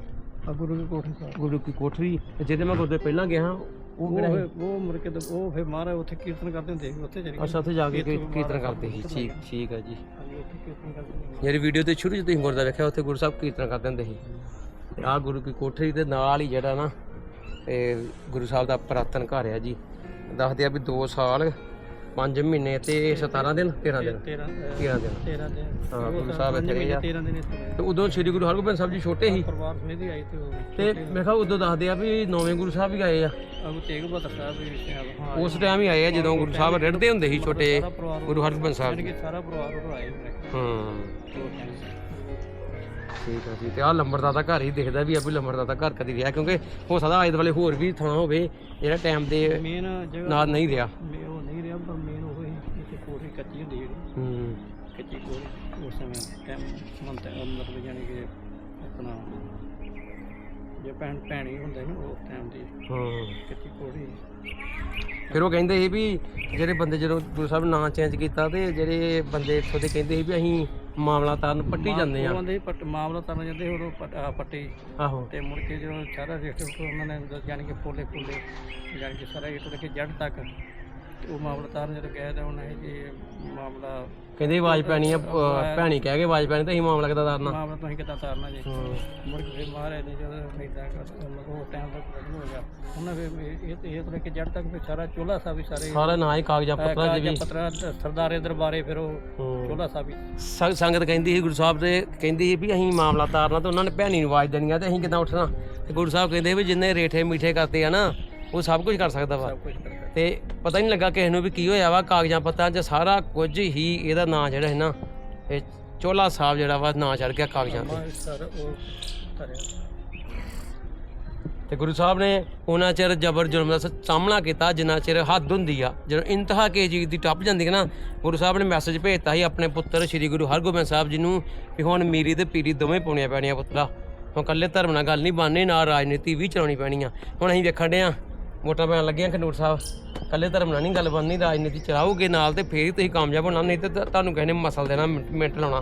ਆ ਗੁਰੂ ਕੀ ਕੋਠੀ ਸਾਹਿਬ। ਗੁਰੂ ਕੀ ਕੋਠੀ। ਤੇ ਜਿਹਦੇ ਮੈਂ ਗੁਰਦੁਆਰੇ ਪਹਿਲਾਂ ਗਿਆ ਹਾਂ ਉਹ ਉਹ ਕਿਹੜਾ ਸੀ? ਫਿਰ- ਉਹ ਮੁੜ ਕੇ ਤੇ ਉਹ ਫਿਰ ਮਾਰਾ ਉੱਥੇ ਕੀਰਤਨ ਕਰਦੇ ਹੁੰਦੇ ਸੀ ਉੱਥੇ ਚਲੀ ਅੱਛਾ ਉੱਥੇ ਜਾ ਕੇ ਕੀ- ਕੀਰਤਨ ਕਰਦੇ ਸੀ। ਠੀਕ ਠੀਕ ਹੈ ਜੀ। ਹਾਂਜੀ ਉੱਥੇ ਕੀਰਤਨ ਕਰਦੇ ਹੁੰਦੇ ਜਿਹੜੀ ਵੀਡੀਓ ਤੇ ਸ਼ੁਰੂ ਚ ਤੁਸੀਂ ਗੁਰਦੁਆਰਾ ਵੇਖਿਆ ਉੱਥੇ ਗੁਰੂ ਸਾਹਿਬ ਕੀਰਤਨ ਕਰਦੇ ਹੁੰਦੇ ਸੀ। ਆਹ ਗੁਰੂ ਕੀ ਕੋਠੀ ਦੇ ਨਾਲ ਹੀ ਜਿਹੜਾ ਨਾ ਇਹ ਗੁਰੂ ਸਾਹਿਬ ਦਾ ਪੁਰਾਤਨ ਘਰ ਆ ਜੀ। ਦੱਸਦੇ ਆ ਵੀ 2 ਸਾਲ 5 ਮਹੀਨੇ ਤੇ 17 ਦਿਨ 13 ਦਿਨ। 13 13 ਦਿਨ। 13 ਦਿਨ। ਹਾਂ ਗੁਰੂ ਸਾਹਿਬ ਇੱਥੇ ਆ। 13 ਦਿਨ ਇੱਥੇ। ਤੇ ਉਦੋਂ ਸ੍ਰੀ ਗੁਰੂ ਹਰਗੋਬਿੰਦ ਸਾਹਿਬ ਜੀ ਛੋਟੇ ਸੀ। ਪਰਿਵਾਰ ਸਮੇਤ ਹੀ ਆਏ ਤੇ ਉਹ ਤੇ ਮੈਂ ਕਿਹਾ ਉਦੋਂ ਦੱਸਦੇ ਆ ਵੀ ਨੌਵੇਂ ਗੁਰੂ ਸਾਹਿਬ ਵੀ ਆਏ ਆ। ਅਬੂ ਤੇਗ ਬਹਾਦਰ ਸਾਹਿਬ ਵੀ ਆ ਹਾਂ ਉਸ ਟਾਈਮ ਹੀ ਆਏ ਆ ਜਦੋਂ ਗੁਰੂ ਸਾਹਿਬ ਰਿੜਦੇ ਹੁੰਦੇ ਸੀ ਛੋਟੇ ਗੁਰੂ ਹਰਗੋਬਿੰਦ ਸਾਹਿਬ ਜੀ। ਸਾਰਾ ਪਰਿਵਾਰ ਉਹ ਆਏ। ਹੂੰ। ਠੀਕ ਆ ਜੀ ਤੇ ਆਹ ਲੰਬੜਦਾਰ ਦਾ ਘਰ ਹੀ ਦਿਖਦਾ ਵੀ ਆ ਵੀ ਲੰਬੜਦਾਰ ਦਾ ਘਰ ਕਦੀ ਰਿਹਾ ਕਿਉਂਕਿ ਹੋ ਸਕਦਾ ਆਲੇ ਦੁਆਲੇ ਹੋਰ ਵੀ ਥਾਂ ਹੋਵੇ ਜਿਹੜਾ ਟਾਈਮ ਦੇ ਮੇਨ ਜਗ੍ਹਾ ਨਾਲ ਨਹੀਂ ਰਿਹਾ। ਪਰ ਮੇਨ ਉਹ ਹੀ ਇੱਥੇ ਕੋਠੀ ਕੱਚੀ ਹੁੰਦੀ ਜਿਹੜੀ। ਹੂੰ। ਕੱਚੀ ਕੋਠੀ। ਉਸ ਸਮੇਂ ਟਾਈਮ ਮੰਤ ਮਤਲਬ ਯਾਨੀ ਕਿ ਆਪਣਾ ਜੇ ਭੈਣ ਭੈਣੀ ਹੁੰਦੇ ਨੇ ਉਹ ਟਾਈਮ ਦੀ ਹਾਂ। ਕੱਚੀ ਕੋਠੀ। ਫਿਰ ਉਹ ਕਹਿੰਦੇ ਸੀ ਵੀ ਜਿਹੜੇ ਬੰਦੇ ਜਦੋਂ ਗੁਰੂ ਸਾਹਿਬ ਨਾਂ ਚੇਂਜ ਕੀਤਾ ਤੇ ਜਿਹੜੇ ਬੰਦੇ ਇੱਥੋਂ ਦੇ ਕਹਿੰਦੇ ਸੀ ਵੀ ਅਸੀਂ ਮਾਮਲਾ ਤਾਰਨ ਪੱਟੀ ਜਾਂਦੇ ਆ ਉਹ ਕਹਿੰਦੇ ਸੀ ਪੱਟ ਮਾਮਲਾ ਤਰਨ ਜਾਂਦੇ ਉਦੋਂ ਪੱਟ- ਆਹ ਪੱਟੀ। ਆਹੋ। ਤੇ ਮੁੜ ਕੇ ਜਦੋਂ ਸਾਰਾ ਰਿਸ਼ਤੇ ਉਹਨਾਂ ਨੇ ਯਾਨੀ ਕਿ ਫੋਲੇ ਫੋਲੇ ਯਾਨੀ ਕਿ ਸਾਰਾ ਇਹ ਤੋਂ ਕਿ ਜੜ ਤੱਕ ਤੇ ਉਹ ਮਾਮਲਾ ਤਾਰਨ ਜਦੋਂ ਗਏ ਤਾਂ ਉਹਨਾਂ ਇਹ ਜੀ ਮਾਮਲਾ ਕਹਿੰਦੇ ਆਵਾਜ਼ ਪੈਣੀ ਆ ਭੈਣੀ ਕਹਿ ਕੇ ਆਵਾਜ਼ ਪੈਣੀ ਤੇ ਅਸੀਂ ਮਾਮਲਾ ਕਿੱਦਾਂ ਤਾਰਨਾ? ਮਾਮਲਾ ਤੁਸੀਂ ਕਿੱਦਾਂ ਤਾਰਨਾ ਜੀ? ਹੂੰ। ਮੁੜ ਕੇ ਫਿਰ ਮਹਾਰਾਜ ਨੇ ਜਦੋਂ ਇਦਾਂ ਉਹ ਟਾਈਮ ਤੱਕ ਖਤਮ ਹੋ ਗਿਆ। ਉਹਨਾਂ ਫਿਰ ਇਹ ਇਹ- ਇਹ ਕਿ ਜੜ ਤੱਕ ਫਿਰ ਸਾਰਾ ਚੋਲਾ ਸਾਹਿਬ ਵੀ ਸਾਰੇ ਸਾਰਾ ਨਾਂ ਹੀ ਕਾਗਜ਼ਾਂ ਪੱਤਰਾਂ 'ਚ ਵੀ। ਪਤਰਾ ਸਰਦਾਰੇ ਦਰਬਾਰੇ ਫਿਰ ਉਹ ਹੂੰ। ਚੋਲਾ ਸਾਹਿਬ ਸੰਗ- ਸੰਗਤ ਕਹਿੰਦੀ ਸੀ ਗੁਰੂ ਸਾਹਿਬ ਦੇ ਕਹਿੰਦੀ ਸੀ ਵੀ ਅਸੀਂ ਮਾਮਲਾ ਤਾਰਨਾ ਤੇ ਉਹਨਾਂ ਨੇ ਭੈਣੀ ਨੂੰ ਆਵਾਜ਼ ਦੇਣੀ ਆ ਤੇ ਅਸੀਂ ਕਿੱਦਾਂ ਉੱਠਣਾ। ਤੇ ਗੁਰੂ ਸਾਹਿਬ ਕਹਿੰਦੇ ਵੀ ਜਿੰਨੇ ਰੇਠੇ ਮਿੱਠੇ ਕਰਤੇ ਆ ਨਾ ਉਹ ਸਭ ਕੁਝ ਕਰ ਸਕਦਾ ਵਾ। ਸਭ ਕੁਝ ਕਰਦਾ ਤੇ ਪਤਾ ਨਹੀਂ ਲੱਗਾ ਕਿਸੇ ਨੂੰ ਵੀ ਕੀ ਹੋਇਆ ਵਾ ਕਾਗਜ਼ਾਂ ਪੱਤਰਾਂ 'ਚ ਸਾਰਾ ਕੁਝ ਹੀ ਇਹਦਾ ਨਾਂ ਜਿਹੜਾ ਹੈ ਨਾ ਇਹ ਚੋਲਾ ਸਾਹਿਬ ਜਿਹੜਾ ਵਾ ਨਾਂ ਚੜ ਗਿਆ ਕਾਗਜ਼ਾਂ ਤੇ। ਮਾ ਸਰ ਉਹ ਧਰਿਆ। ਤੇ ਗੁਰੂ ਸਾਹਿਬ ਨੇ ਉਹਨਾਂ ਚਿਰ ਜ਼ਬਰ ਜ਼ੁਲਮ ਦਾ ਸ- ਸਾਹਮਣਾ ਕੀਤਾ ਜਿੰਨਾ ਚਿਰ ਹੱਦ ਹੁੰਦੀ ਆ ਜਦੋਂ ਇੰਤਹਾ ਕੇ ਚੀਜ਼ ਦੀ ਟੱਪ ਜਾਂਦੀ ਹੈ ਨਾ ਗੁਰੂ ਸਾਹਿਬ ਨੇ ਮੈਸੇਜ ਭੇਜਤਾ ਸੀ ਆਪਣੇ ਪੁੱਤਰ ਸ੍ਰੀ ਗੁਰੂ ਹਰਗੋਬਿੰਦ ਸਾਹਿਬ ਜੀ ਨੂੰ ਵੀ ਹੁਣ ਮੀਰੀ ਤੇ ਪੀਰੀ ਦੋਵੇਂ ਪਾਉਣੀਆਂ ਪੈਣੀਆਂ ਪੁੱਤਰਾ। ਹੁਣ ਇਕੱਲੇ ਧਰਮ ਨਾਲ ਗੱਲ ਨਹੀਂ ਬਣਨੀ ਨਾਲ ਰਾਜਨੀਤੀ ਵੀ ਚਲਾਉਣੀ ਪੈਣੀ ਆ। ਹੁਣ ਅਸੀਂ ਵੇਖਣ ਡਏ ਆ ਵੋਟਾਂ ਪੈਣ ਲੱਗੀਆਂ ਖੰਡੂਰ ਸਾਹਿਬ। ਇਕੱਲੇ ਧਰਮ ਨਾਲ ਨਹੀਂ ਗੱਲ ਬਣਨੀ ਰਾਜਨੀਤੀ ਚਲਾਓਗੇ ਨਾਲ ਤੇ ਫੇਰ ਹੀ ਤੁਸੀਂ ਕਾਮਯਾਬ ਹੋਣਾ ਨਹੀਂ ਤੇ ਤੁਹਾਨੂੰ ਨੇ ਮਸਲ ਦੇਣਾ ਮਿੰਟ ਲਾਉਣਾ।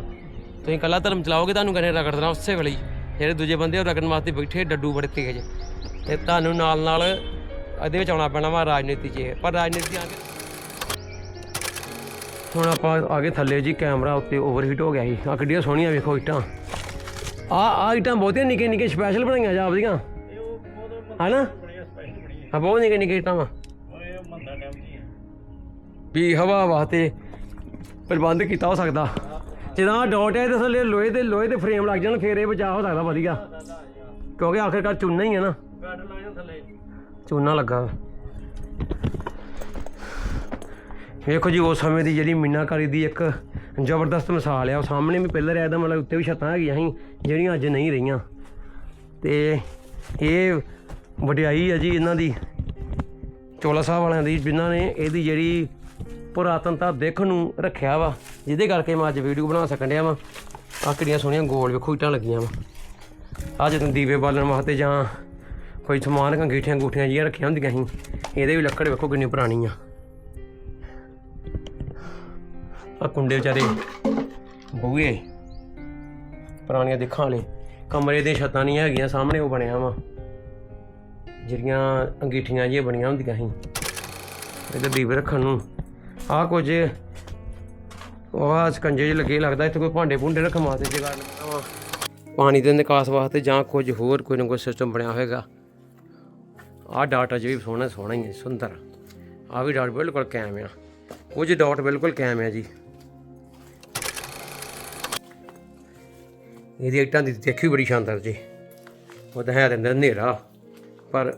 ਤੁਸੀਂ ਇਕੱਲਾ ਧਰਮ ਚਲਾਓਗੇ ਤੁਹਾਨੂੰ ਨੇ ਰਗੜ ਦੇਣਾ ਉਸੇ ਵੇਲੇ ਜਿਹੜੇ ਦੂਜੇ ਬੰਦੇ ਉਹ ਰਗੜਨ ਵਾਸਤੇ ਬੈਠੇ ਡੱਡੂ ਬੜੇ ਤੇਜ਼। ਤੇ ਤੁਹਾਨੂੰ ਨਾਲ ਨਾਲ ਇਹਦੇ ਵਿੱਚ ਆਉਣਾ ਪੈਣਾ ਵਾ ਰਾਜਨੀਤੀ 'ਚ। ਪਰ ਰਾਜਨੀਤੀ ਆ ਕੇ ਹੁਣ ਆਪਾਂ ਆ ਗਏ ਥੱਲੇ ਜੀ ਕੈਮਰਾ ਉੱਤੇ ਓਵਰਹੀਟ ਹੋ ਗਿਆ ਸੀ। ਆ ਕਿੱਡੀਆਂ ਸੋਹਣੀਆਂ ਵੇਖੋ ਇੱਟਾਂ। ਆ ਆ ਇੱਟਾਂ ਬਹੁਤੀਆਂ ਨਿੱਕੇ ਨਿੱਕੇ ਸਪੈਸ਼ਲ ਬਣਾਈਆਂ ਬਹੁਤ ਹਨਾ? ਬੜੀਆਂ ਸਪੈਸ਼ਲ ਬੜੀਆਂ ਆ ਬਹੁਤ ਨਿੱਕੇ ਨਿੱਕੇ ਇੱਟਾਂ ਵਾ। ਉਹ ਇਹ ਮੰਦਾ ਟਾਈਮ ਦੀ ਹੈ। ਵੀ ਹਵਾ ਵਾਸਤੇ ਪ੍ਰਬੰਧ ਕੀਤਾ ਹੋ ਸਕਦਾ। ਜਦੋਂ ਆਹ ਡਾਟ ਹੈ ਤੇ ਥੱਲੇ ਲੋਹੇ ਦੇ ਲੋਹੇ ਦੇ ਫਰੇਮ ਲੱਗ ਜਾਣ ਫੇਰ ਇਹ ਬਚਾ ਹੋ ਸਕਦਾ ਵਧੀਆ। ਕਿਉਂਕਿ ਆਖਿਰਕਾਰ ਚੂਨਾ ਹੀ ਹੈ ਨਾ। ਚੂਨਾ ਲੱਗਾ ਵੇਖੋ ਜੀ ਉਸ ਸਮੇਂ ਦੀ ਜਿਹੜੀ ਮੀਨਾਕਾਰੀ ਦੀ ਇੱਕ ਜ਼ਬਰਦਸਤ ਮਿਸਾਲ ਆ ਉਹ ਸਾਹਮਣੇ ਵੀ ਪਿੱਲਰ ਆ ਇਹਦਾ ਮਤਲਬ ਉੱਤੇ ਵੀ ਛੱਤਾਂ ਹੈਗੀਆਂ ਸੀ ਜਿਹੜੀਆਂ ਅੱਜ ਨਹੀਂ ਰਹੀਆਂ। ਤੇ ਇਹ ਵਡਿਆਈ ਆ ਜੀ ਇਹਨਾਂ ਦੀ, ਚੋਲਾ ਸਾਹਿਬ ਵਾਲਿਆਂ ਦੀ, ਜਿਨ੍ਹਾਂ ਨੇ ਇਹਦੀ ਜਿਹੜੀ ਪੁਰਾਤਨਤਾ ਦੇਖਣ ਨੂੰ ਰੱਖਿਆ ਵਾ, ਜਿਹਦੇ ਕਰਕੇ ਮੈਂ ਅੱਜ ਵੀਡੀਓ ਬਣਾ ਸਕਣ ਡਿਆ ਵਾ। ਆਹ ਕਿਹੜੀਆਂ ਸੋਹਣੀਆਂ ਗੋਲ ਵੇਖੋ, ਇੱਟਾਂ ਲੱਗੀਆਂ ਵਾ। ਆ ਜਦੋਂ ਦੀਵੇ ਬਾਲਣ ਵਾਸਤੇ ਜਾਂ ਕੋਈ ਸਮਾਨ ਅੰਗੀਠੀਆਂ ਅੰਗੂਠੀਆਂ ਜਿਹੀਆਂ ਰੱਖੀਆਂ ਹੁੰਦੀਆਂ ਸੀ, ਇਹਦੇ ਵੀ ਲੱਕੜ ਵੇਖੋ ਕਿੰਨੀ ਪੁਰਾਣੀ ਆ। ਆ ਕੁੰਡੇ ਵਿਚਾਰੇ ਬੂਏ ਪੁਰਾਣੀਆਂ ਦੇਖਾਂ ਵਾਲੇ, ਕਮਰੇ ਦੀਆਂ ਛੱਤਾਂ ਨਹੀਂ ਹੈਗੀਆਂ, ਸਾਹਮਣੇ ਉਹ ਬਣਿਆ ਵਾ। ਜਿਹੜੀਆਂ ਅੰਗੀਠੀਆਂ ਜਿਹੀਆਂ ਬਣੀਆਂ ਹੁੰਦੀਆਂ ਸੀ। ਇਹਦੇ ਦੀਵੇ ਰੱਖਣ ਨੂੰ। ਆਹ ਕੁਝ ਉਹ ਸਕੰਜੇ ਜਿਹੇ ਲੱਗੇ, ਲੱਗਦਾ ਇੱਥੇ ਕੋਈ ਭਾਂਡੇ ਭੁੰਡੇ ਰੱਖਣ ਵਾਸਤੇ ਜਗ੍ਹਾ ਲੱਗਾ ਵਾ। ਪਾਣੀ ਦੇ ਨਿਕਾਸ ਵਾਸਤੇ ਜਾਂ ਕੁਝ ਹੋਰ ਕੋਈ ਨਾ ਕੋਈ ਸਿਸਟਮ ਬਣਿਆ ਹੋਵੇਗਾ ਆਹ ਡਾਟ ਅਜੇ ਵੀ ਸੋਹਣਾ ਸੋਹਣਾ ਹੀ ਹੈ, ਸੁੰਦਰ। ਆਹ ਵੀ ਡਾਟ ਬਿਲਕੁਲ ਕਾਇਮ ਆ। ਕੁਝ ਡਾਟ ਬਿਲਕੁਲ ਕਾਇਮ ਆ ਜੀ। ਇਹਦੀ ਇੱਟਾਂ ਦੀ ਦੇਖੀ ਬੜੀ ਸ਼ਾਨਦਾਰ ਜੀ। ਉਹ ਤਾਂ ਹੈ ਤੇ ਹਨੇਰਾ। ਪਰ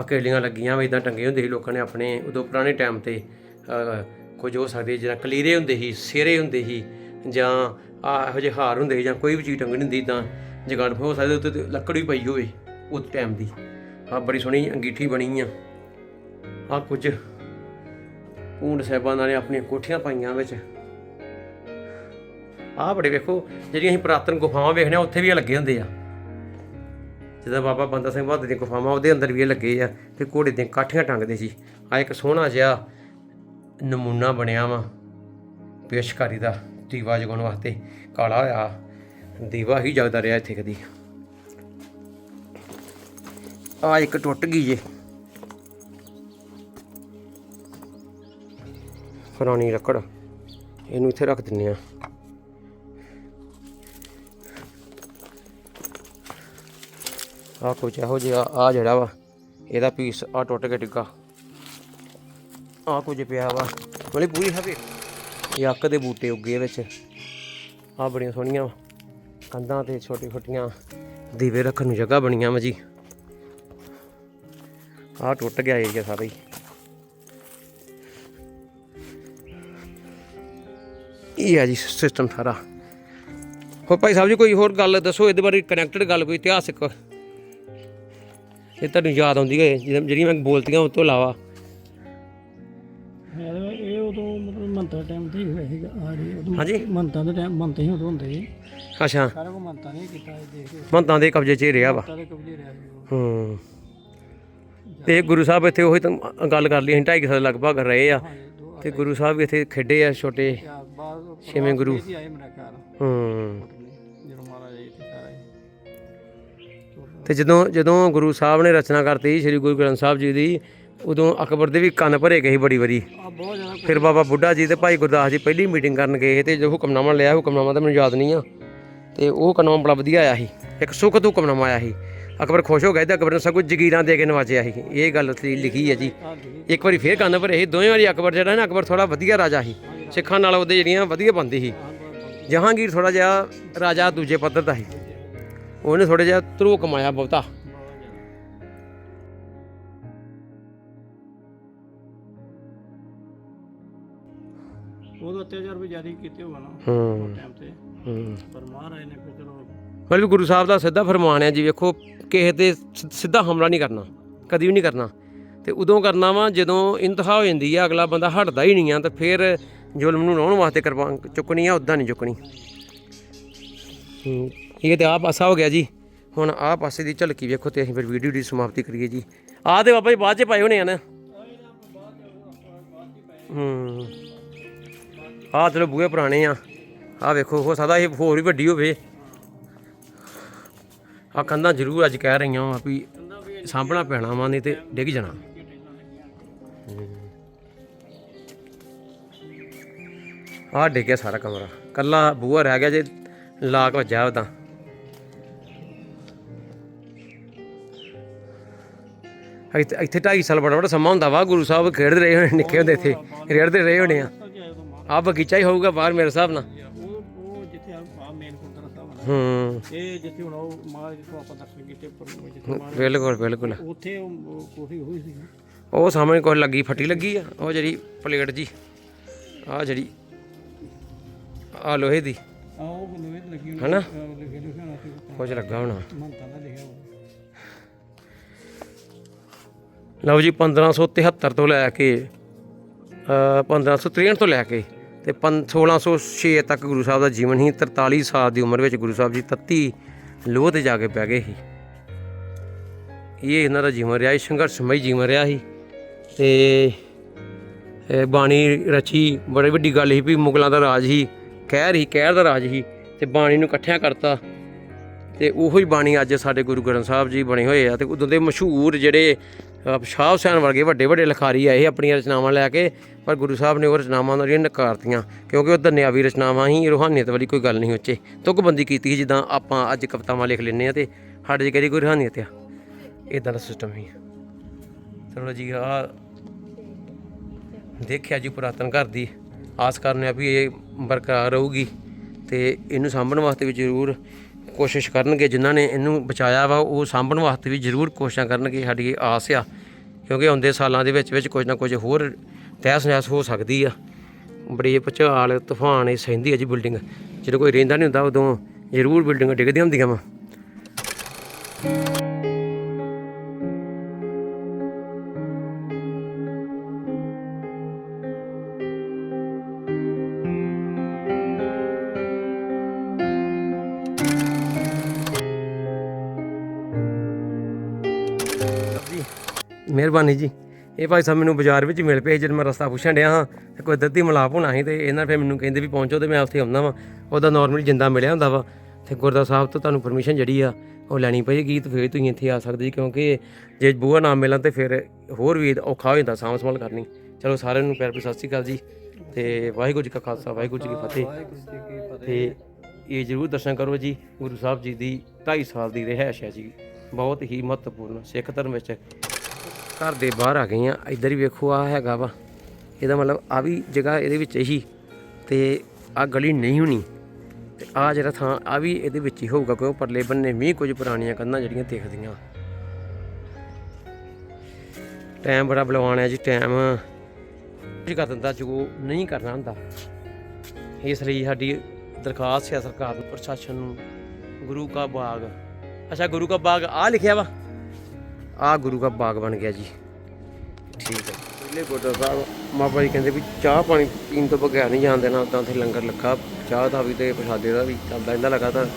ਅਕੇਲੀਆਂ ਲੱਗੀਆਂ ਵੀ ਇਦਾਂ ਟੰਗੇ ਹੁੰਦੇ ਸੀ, ਲੋਕਾਂ ਨੇ ਆਪਣੇ ਉਦੋਂ ਪੁਰਾਣੇ ਟਾਈਮ ਤੇ ਕੁਝ ਹੋ ਸਕਦੇ ਜਿੱਦਾਂ ਕਲੀਰੇ ਹੁੰਦੇ ਸੀ ਸਿਰੇ ਹੁੰਦੇ ਸੀ, ਜਾਂ ਆ ਇਹੋ ਜਿਹੇ ਹਾਰ ਹੁੰਦੇ ਸੀ, ਜਾਂ ਕੋਈ ਵੀ ਚੀਜ਼ ਟੰਗਣੀ ਹੁੰਦੀ ਤਾਂ ਜਗਾੜ ਹੋ ਸਕਦੇ ਉੱਤੇ ਲੱਕੜ ਵੀ ਪਈ ਹੋਵੇ ਉਸ ਟਾਈਮ ਦੀ। ਆ ਬੜੀ ਸੋਹਣੀ ਅੰਗੀਠੀ ਬਣੀ ਆ। ਆ ਕੁਝ ਊਂਡ ਸਾਹਿਬਾਨਾਂ ਨੇ ਆਪਣੀਆਂ ਕੋਠੀਆਂ ਪਾਈਆਂ ਵਿੱਚ। ਆਹ ਬੜੇ ਵੇਖੋ, ਜਿਹੜੀਆਂ ਅਸੀਂ ਪੁਰਾਤਨ ਗੁਫਾਵਾਂ ਵੇਖਦੇ ਹਾਂ, ਉੱਥੇ ਵੀ ਲੱਗੇ ਹੁੰਦੇ ਆ। ਜਿੱਦਾਂ ਬਾਬਾ ਬੰਦਾ ਸਿੰਘ ਬਹਾਦਰ ਦੀਆਂ ਗੁਫਾਵਾਂ ਉਹਦੇ ਅੰਦਰ ਵੀ ਇਹ ਲੱਗੇ ਆ ਤੇ ਘੋੜੇ ਦੀਆਂ ਕਾਠੀਆਂ ਟੰਗਦੇ ਸੀ। ਆ ਇੱਕ ਸੋਹਣਾ ਜਿਹਾ ਨਮੂਨਾ ਬਣਿਆ ਵਾ ਪੇਸ਼ਕਾਰੀ ਦਾ, ਦੀਵਾ ਜਗਾਉਣ ਵਾਸਤੇ। ਕਾਲਾ ਹੋਇਆ। ਦੀਵਾ ਹੀ ਜਗਦਾ ਰਿਹਾ ਇੱਥੇ ਕਦੀ। ਆ ਇੱਕ ਟੁੱਟ ਗਈ ਜੇ। ਪੁਰਾਣੀ ਲੱਕੜ ਇਹਨੂੰ ਇੱਥੇ ਰੱਖ ਦਿੰਨੇ ਆ। ਆ ਕੁਝ ਇਹੋ ਜਿਹਾ ਆ ਜਿਹੜਾ ਵਾ, ਇਹਦਾ ਪੀਸ ਆ ਟੁੱਟ ਕੇ ਡਿੱਗਾ। ਆ ਕੁਝ ਪਿਆ ਵਾ ਮਲੀ ਪੂਰੀ ਹਵੇ ਇਹ ਦੇ ਬੂਟੇ ਉੱਗੇ ਵਿੱਚ। ਆ ਬੜੀਆਂ ਸੋਹਣੀਆਂ ਵਾ। ਕੰਧਾਂ ਤੇ ਛੋਟੀ ਛੋਟੀਆਂ ਦੀਵੇ ਰੱਖਣ ਨੂੰ ਜਗ੍ਹਾ ਬਣੀਆਂ ਵਾ ਜੀ। ਆ ਟੁੱਟ ਗਿਆ ਏਰੀਆ ਸਾਰਾ ਹੀ। ਇਹ ਆ ਜੀ ਸਿਸਟਮ ਸਾਰਾ। ਹੋਰ ਭਾਈ ਸਾਹਿਬ ਜੀ ਕੋਈ ਹੋਰ ਗੱਲ ਦੱਸੋ, ਇਹਦੇ ਬਾਰੇ ਕਨੈਕਟਡ ਗੱਲ, ਕੋਈ ਇਤਿਹਾਸਿਕ ਇਹ ਤੁਹਾਨੂੰ ਯਾਦ ਆਉਂਦੀ ਹੈ ਜਿਹੜ- ਜਿਹੜੀਆਂ ਮੈਂ ਬੋਲਤੀਆਂ ਉਸ ਤੋਂ ਇਲਾਵਾ। ਇਹ ਇਹ ਉਦੋਂ ਮਤਲਬ ਮੰਤਾ ਟਾਈਮ ਤੇ ਹੀ ਹੋਇਆ ਸੀਗਾ ਆ ਜੀ ਉਦੋਂ। ਹਾਂਜੀ। ਮੰਤਾ ਦੇ ਟਾਈਮ ਮੰਤੇ ਹੀ ਉਦੋਂ ਹੁੰਦੇ ਸੀ। ਅੱਛਾ। ਸਾਰਾ ਕੋ ਮੰਤਾ ਨਹੀਂ ਕੀਤਾ ਇਹ ਦੇਖ ਕੇ। ਮੰਤਾਂ ਦੇ ਕਬਜ਼ੇ 'ਚ ਹੀ ਰਿਹਾ ਵਾ। ਮੰਤਾ ਦੇ ਕਬਜ਼ੇ ਰਿਹਾ ਸੀ ਉਹ। ਹੂੰ। ਤੇ ਗੁਰੂ ਸਾਹਿਬ ਇੱਥੇ ਉਹੀ ਤਾਂ ਗੱਲ ਕਰ ਲਈ ਅਸੀਂ ਢਾਈ ਕੁ ਸਾਲ ਲਗਭਗ ਰਹੇ ਆ। ਤੇ ਗੁਰੂ ਸਾਹਿਬ ਵੀ ਇੱਥੇ ਖੇਡੇ ਆ ਛੋਟੇ ਛੇਵੇਂ ਗੁਰੂ। ਹੂੰ। ਤੇ ਜਦੋਂ ਜਦੋਂ ਗੁਰੂ ਸਾਹਿਬ ਨੇ ਰਚਨਾ ਕਰਤੀ ਸ੍ਰੀ ਗੁਰੂ ਗ੍ਰੰਥ ਸਾਹਿਬ ਜੀ ਦੀ, ਉਦੋਂ ਅਕਬਰ ਦੇ ਵੀ ਕੰਨ ਭਰੇ ਗਏ ਸੀ ਬੜੀ ਵਾਰੀ। ਫਿਰ ਬਾਬਾ ਬੁੱਢਾ ਜੀ ਤੇ ਭਾਈ ਗੁਰਦਾਸ ਜੀ ਪਹਿਲੀ ਮੀਟਿੰਗ ਕਰਨ ਗਏ ਤੇ ਜੋ ਹੁਕਮਨਾਮਾ ਲਿਆ, ਹੁਕਮਨਾਮਾ ਤਾਂ ਮੈਨੂੰ ਯਾਦ ਨਹੀਂ ਆ। ਤੇ ਉਹ ਹੁਕਮਨਾਮਾ ਬੜਾ ਵਧੀਆ ਆਇਆ ਸੀ। ਇੱਕ ਸੁੱਖ ਤੋਂ ਹੁਕਮਨਾਮਾ ਆਇਆ ਸੀ। ਅਕਬਰ ਖੁਸ਼ ਹੋ ਗਿਆ ਤੇ ਅਕਬਰ ਨੇ ਸਭ ਕੁਝ ਜਗੀਰਾਂ ਦੇ ਕੇ ਨਵਾਜਿਆ ਸੀ। ਇਹ ਗੱਲ ਉੱਥੇ ਲਿਖੀ ਹੈ ਜੀ। ਜੀ ਇੱਕ ਵਾਰੀ ਫੇਰ ਕੰਨ ਭਰੇ ਸੀ। ਦੋਵੇਂ ਵਾਰੀ ਅਕਬਰ ਜਿਹੜਾ ਨਾ, ਅਕਬਰ ਥੋੜਾ ਵਧੀਆ ਰਾਜਾ ਸੀ। ਸਿੱਖਾਂ ਨਾਲ ਉਹਦੇ ਜਿਹੜੀਆਂ ਵਧੀਆ ਬੰਦੀ ਸੀ। ਜਹਾਂਗੀਰ ਥੋੜਾ ਜਿਹਾ ਰਾਜਾ, ਦੂਜੇ ਪੱਧਰ ਦਾ ਸੀ। ਉਹਨੇ ਥੋੜਾ ਜਿਹਾ ਧਰੂ ਕਮਾਇਆ ਬਹੁਤਾ। ਉਹਦਾ ਅਤਿਆਚਾਰ ਵੀ ਜਾਰੀ ਕੀਤੇ ਹੋਣਾ ਹੂੰ। ਟਾਈਮ ਤੇ। ਹੂੰ। ਪਰ ਮਹਾਰਾਜ ਨੇ ਫਿਰ ਚਲੋ ਮਤਲਬ ਵੀ ਗੁਰੂ ਸਾਹਿਬ ਦਾ ਸਿੱਧਾ ਫਰਮਾਨ ਹੈ ਜੀ ਵੇਖੋ ਕਿਸੇ ਤੇ ਸਿ- ਸਿੱਧਾ ਹਮਲਾ ਨਹੀਂ ਕਰਨਾ ਕਦੀ ਵੀ ਨਹੀਂ ਕਰਨਾ। ਤੇ ਉਦੋਂ ਕਰਨਾ ਵਾ ਜਦੋਂ ਇੰਤਹਾ ਹੋ ਜਾਂਦੀ ਆ ਅਗਲਾ ਬੰਦਾ ਹਟਦਾ ਹੀ ਨਹੀਂ ਆ ਤਾਂ ਫਿਰ ਜ਼ੁਲਮ ਨੂੰ ਲਾਉਣ ਵਾਸਤੇ ਕਰਵਾ ਚੁੱਕਣੀ ਆ ਉਦਾਂ ਨਹੀਂ ਚੁੱਕਣੀ। ਹੂੰ। ਇਹ ਤੇ ਆਹ ਪਾਸਾ ਹੋ ਗਿਆ ਜੀ। ਹੁਣ ਆਹ ਪਾਸੇ ਦੀ ਝਲਕੀ ਵੇਖੋ ਤੇ ਅਸੀਂ ਫਿਰ ਵੀਡੀਓ ਦੀ ਸਮਾਪਤੀ ਕਰੀਏ ਜੀ। ਆਹ ਤੇ ਬਾਬਾ ਜੀ ਬਾਅਦ ਚ ਪਾਏ ਹੋਣੇ ਆ ਨਾ। ਹੂੰ। ਆਹ ਚਲੋ ਬੂਹੇ ਪੁਰਾਣੇ ਆ। ਆਹ ਵੇਖੋ, ਹੋ ਸਕਦਾ ਇਹ ਹੋਰ ਵੀ ਵੱਡੀ ਹੋਵੇ। ਆ ਕੰਧਾਂ ਜ਼ਰੂਰ ਅੱਜ ਕਹਿ ਰਹੀਆਂ ਵਾ ਵੀ ਸਾਂਭਣਾ ਪੈਣਾ ਵਾ, ਨਹੀਂ ਤੇ ਡਿੱਗ ਜਾਣਾ। ਆਹ ਡਿੱਗਿਆ ਸਾਰਾ ਕਮਰਾ। ਕੱਲਾ ਬੂਹਾ ਰਹਿ ਗਿਆ ਜੇ, ਲਾਕ ਵੱਜਾ ਉਹਦਾ। ਇੱਥੇ ਇੱਥੇ 2.5 ਸਾਲ ਬੜਾ ਬੜਾ ਸਮਾਂ ਹੁੰਦਾ ਵਾ ਗੁਰੂ ਸਾਹਿਬ ਖੇਡਦੇ ਰਹੇ ਹੋਣੇ ਨਿੱਕੇ ਹੁੰਦੇ ਇੱਥੇ ਰੇੜਦੇ ਰਹੇ ਹੋਣੇ ਆ। ਆ ਬਗੀਚਾ ਹੀ ਹੋਊਗਾ ਬਾਹਰ ਮੇਰੇ ਹਿਸਾਬ ਨਾਲ। ਹੂੰ। ਇਹ ਜਿੱਥੇ ਹੁਣ ਉਹ ਜਿੱਥੋਂ ਆਪਾਂ ਦਰਸ਼ਨ ਕੀਤੇ ਪਰ ਬਿਲਕੁਲ ਬਿਲਕੁਲ। ਉੱਥੇ ਉਹ ਉਹ ਕੋਠੀ ਹੋਈ ਸੀ। ਉਹ ਸਾਹਮਣੇ ਕੋਈ ਲੱਗੀ ਫੱਟੀ ਲੱਗੀ ਆ ਉਹ ਜਿਹੜੀ ਪਲੇਟ ਜੀ ਆ ਜਿਹੜੀ ਆ ਲੋਹੇ ਦੀ। ਆ ਉਹ ਲੋਹੇ ਤੇ ਲੱਗੀ ਹਨਾ? ਹੋਣੀ ਹੋਣਾ ਕੁਝ ਲੱਗਾ ਹੋਣਾ। ਮੰਤਾ ਨਾ ਲਿਖਿਆ ਹੋਊ ਲਓ ਜੀ 1573 ਤੋਂ ਲੈ ਕੇ ਅ 1563 ਤੋਂ ਲੈ ਕੇ ਤੇ 1606 ਤੱਕ ਗੁਰੂ ਸਾਹਿਬ ਦਾ ਜੀਵਨ ਹੀ 43 ਸਾਲ ਦੀ ਉਮਰ ਵਿੱਚ ਗੁਰੂ ਸਾਹਿਬ ਜੀ 33 ਲੋਹ ਤੇ ਜਾ ਕੇ ਪੈ ਗਏ ਸੀ। ਇਹ ਇਹਨਾਂ ਦਾ ਜੀਵਨ ਰਿਹਾ ਸੀ, ਸੰਘਰਸ਼ਮਈ ਜੀਵਨ ਰਿਹਾ ਸੀ ਤੇ ਬਾਣੀ ਰਚੀ, ਬੜੀ ਵੱਡੀ ਗੱਲ ਸੀ ਵੀ ਮੁਗਲਾਂ ਦਾ ਰਾਜ ਹੀ ਕਹਿਰ ਹੀ ਕਹਿਰ ਦਾ ਰਾਜ ਸੀ ਤੇ ਬਾਣੀ ਨੂੰ ਇਕੱਠਿਆਂ ਕਰਤਾ ਤੇ ਉਹੋ ਹੀ ਬਾਣੀ ਅੱਜ ਸਾਡੇ ਗੁਰੂ ਗ੍ਰੰਥ ਸਾਹਿਬ ਜੀ ਬਣੇ ਹੋਏ ਆ ਤੇ ਉਦੋਂ ਦੇ ਮਸ਼ਹੂਰ ਜਿਹੜੇ ਸ਼ਾਹ ਹੁਸੈਨ ਵਰਗੇ ਵੱਡੇ ਵੱਡੇ ਲਿਖਾਰੀ ਆਏ ਆਪਣੀਆਂ ਰਚਨਾਵਾਂ ਲੈ ਕੇ, ਪਰ ਗੁਰੂ ਸਾਹਿਬ ਨੇ ਉਹ ਰਚਨਾਵਾਂ ਉਹਨਾਂ ਨਕਾਰਤੀਆਂ, ਕਿਉਂਕਿ ਉਹ ਦੁਨਿਆਵੀ ਰਚਨਾਵਾਂ ਹੀ ਰੂਹਾਨੀਅਤ ਵਾਲੀ ਕੋਈ ਗੱਲ ਨਹੀਂ ਉੱਚੇ। ਤੁਕਬੰਦੀ ਕੀਤੀ ਸੀ ਜਿੱਦਾਂ ਆਪਾਂ ਅੱਜ ਕਵਿਤਾਵਾਂ ਲਿਖ ਲੈਂਦੇ ਆ ਤੇ ਸਾਡੇ 'ਚ ਕਿਹੜੀ ਕੋਈ ਰੂਹਾਨੀਅਤ ਆ? ਇਦਾਂ ਦਾ ਸਿਸਟਮ ਹੀ ਚਲੋ ਜੀ ਆ ਦੇਖਿਆ ਜੀ ਪੁਰਾਤਨ ਘਰ ਦੀ, ਆਸ ਕਰਨੇ ਆ ਵੀ ਇਹ ਬਰਕਰਾਰ ਰਹੂਗੀ ਤੇ ਇਹਨੂੰ ਸਾਂਭਣ ਵਾਸਤੇ ਵੀ ਜ਼ਰੂਰ ਕੋਸ਼ਿਸ਼ ਕਰਨਗੇ, ਜਿਨ੍ਹਾਂ ਨੇ ਇਹਨੂੰ ਬਚਾਇਆ ਵਾ, ਉਹ ਸਾਂਭਣ ਵਾਸਤੇ ਵੀ ਜ਼ਰੂਰ ਕੋਸ਼ਿਸ਼ਾਂ ਕਰਨਗੇ, ਸਾਡੀ ਆਸ ਆ। ਕਿਉਂਕਿ ਆਉਂਦੇ ਸਾਲਾਂ ਦੇ ਵਿੱਚ ਵਿੱਚ ਕੁਝ ਨਾ ਕੁਝ ਹੋਰ ਤਹਿਸ ਨਹਿਸ ਹੋ ਸਕਦੀ ਆ। ਬੜੀ ਭੁਚਾਲ, ਤੂਫਾਨ, ਇਹ ਸਹਿੰਦੀ ਆ ਜੀ ਬਿਲਡਿੰਗ ਜਦੋਂ ਕੋਈ ਰਹਿੰਦਾ ਨਹੀਂ ਹੁੰਦਾ, ਉਦੋਂ ਜ਼ਰੂਰ ਬਿਲਡਿੰਗਾਂ ਡਿੱਗਦੀਆਂ ਹੁੰਦੀਆਂ ਵਾ। ਮਿਹਰਬਾਨੀ ਜੀ। ਇਹ ਭਾਈ ਸਾਹਿਬ ਮੈਨੂੰ ਬਾਜ਼ਾਰ ਵਿੱਚ ਮਿਲ ਪਏ ਜਦ ਮੈਂ ਰਸਤਾ ਪੁੱਛਣ ਡਿਆ ਹਾਂ ਤੇ ਕੋਈ ਦੱਦੀ ਮਲਾਪ ਹੋਣਾ ਸੀ ਤੇ ਇਹਨਾਂ ਫਿਰ ਮੈਨੂੰ ਕਹਿੰਦੇ ਵੀ ਪਹੁੰਚੋ ਤੇ ਮੈਂ ਉੱਥੇ ਆਉਂਦਾ ਵਾਂ। ਉਹਦਾ ਨਾਰਮਲੀ ਜਿੰਦਾ ਮਿਲਿਆ ਹੁੰਦਾ ਵਾ। ਤੇ ਗੁਰਦਾ ਸਾਹਿਬ ਤੋਂ ਤੁਹਾਨੂੰ ਪਰਮਿਸ਼ਨ ਜਿਹੜੀ ਆ, ਉਹ ਲੈਣੀ ਪਏਗੀ ਤੇ ਫਿਰ ਤੁਸੀਂ ਇੱਥੇ ਆ ਸਕਦੇ ਜੀ, ਕਿਉਂਕਿ ਜੇ ਬੂਆ ਨਾ ਮਿਲਣ ਤੇ ਫਿਰ ਹੋਰ ਵੀ ਔਖਾ ਹੋ ਜਾਂਦਾ ਸਾਂਭ ਸੰਭਾਲ ਕਰਨੀ। ਚਲੋ ਸਾਰਿਆਂ ਨੂੰ ਪਿਆਰ ਭਰੀ ਸਤਿ ਸ਼੍ਰੀ ਅਕਾਲ ਜੀ। ਤੇ ਵਾਹਿਗੁਰੂ ਜੀ ਕਾ ਖਾਲਸਾ, ਵਾਹਿਗੁਰੂ ਜੀ ਕੀ ਫਤਿਹ। ਫਤਿਹ ਤੇ ਇਹ ਜ਼ਰੂਰ ਦਰਸ਼ਨ ਕਰੋ ਜੀ, ਗੁਰੂ ਸਾਹਿਬ ਜੀ ਦੀ 2.5 ਸਾਲ ਦੀ ਰਿਹਾਇਸ਼ ਹੈ ਜੀ। ਬਹੁਤ ਹੀ ਮਹੱਤਵਪੂਰਨ ਸਿੱਖ ਧਰਮ ਵਿੱਚ ਘਰ ਦੇ ਬਾਹਰ ਆ ਗਏ ਆ ਇੱਧਰ ਹੀ ਵੇਖੋ ਆ ਹੈਗਾ ਵਾ। ਇਹਦਾ ਮਤਲਬ ਆ ਵੀ ਜਗ੍ਹਾ ਇਹਦੇ ਵਿੱਚ ਹੀ ਤੇ ਆ ਗਲੀ ਨਹੀਂ ਹੋਣੀ। ਤੇ ਆ ਜਿਹੜਾ ਥਾਂ ਆ ਵੀ ਇਹਦੇ ਵਿੱਚ ਹੀ ਹੋਊਗਾ ਕਿਉਂ ਪਰਲੇ ਬੰਨੇ ਵੀ ਕੁਝ ਪੁਰਾਣੀਆਂ ਕੰਧਾਂ ਜਿਹੜੀਆਂ ਦੇਖਦੀਆਂ। ਟਾਈਮ ਬੜਾ ਬਲਵਾਨ ਹੈ ਜੀ ਟਾਈਮ ਕੁਝ ਕਰ ਦਿੰਦਾ, ਜੋ ਨਹੀਂ ਕਰਨਾ ਹੁੰਦਾ। ਇਸ ਲਈ ਸਾਡੀ ਦਰਖਾਸਤ ਹੈ ਸਰਕਾਰ ਨੂੰ, ਪ੍ਰਸ਼ਾਸਨ ਨੂੰ, ਗੁਰੂ ਕਾ ਬਾਗ। ਅੱਛਾ, ਗੁਰੂ ਕਾ ਬਾਗ ਆ ਲਿਖਿਆ ਵਾ। ਆ ਗੁਰੂ ਕਾ ਬਾਗ ਬਣ ਗਿਆ ਜੀ। ਠੀਕ ਹੈ। ਪਹਿਲੇ ਗੁਰਦੁਆਰਾ ਸਾਹਿਬ ਮਾਪਾ ਜੀ ਕਹਿੰਦੇ ਵੀ ਚਾਹ ਪਾਣੀ ਪੀਣ ਤੋਂ ਬਗੈਰ ਨਹੀਂ ਜਾਣ ਦੇਣਾ ਉਦਾਂ ਉੱਥੇ ਲੰਗਰ ਲੱਗਾ, ਚਾਹ ਦਾ ਵੀ ਤੇ ਪ੍ਰਸ਼ਾਦੇ ਦਾ ਵੀ ਚੱਲਦਾ ਰਹਿੰਦਾ ਲਗਾਤਾਰ।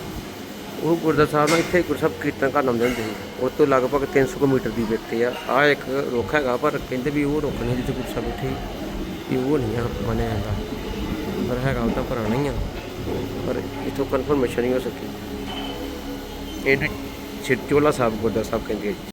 ਉਹ ਗੁਰਦੁਆਰਾ ਸਾਹਿਬ ਨਾਲ ਇੱਥੇ ਗੁਰੂ ਸਾਹਿਬ ਕੀਰਤਨ ਕਰਨ ਆਉਂਦੇ ਹੁੰਦੇ ਸੀ। ਉਸ ਤੋਂ ਲਗਭਗ 300 ਕੁ ਮੀਟਰ ਦੀ ਵਿੱਤੇ ਆ। ਆ ਇੱਕ ਰੁੱਖ ਹੈਗਾ, ਪਰ ਕਹਿੰਦੇ ਵੀ ਉਹ ਰੁੱਖ ਨਹੀਂ ਜਿੱਥੇ ਗੁਰੂ ਸਾਹਿਬ ਬੈਠੇ ਵੀ ਉਹ ਨਹੀਂ ਆ ਬਣਿਆ ਜਾਂਦਾ ਪਰ ਹੈਗਾ ਉਹ ਤਾਂ ਪੁਰਾਣਾ ਹੀ ਆ। ਪਰ ਇਥੋਂ ਕਨਫਰਮੇਸ਼ਨ ਨਹੀਂ ਹੋ ਸਕੀ। ਇਹ ਚਿਰਚੋਲਾ ਸਾਹਿਬ ਗੁਰਦੁਆਰਾ ਸਾਹਿਬ ਕਹਿੰਦੇ ਜੀ।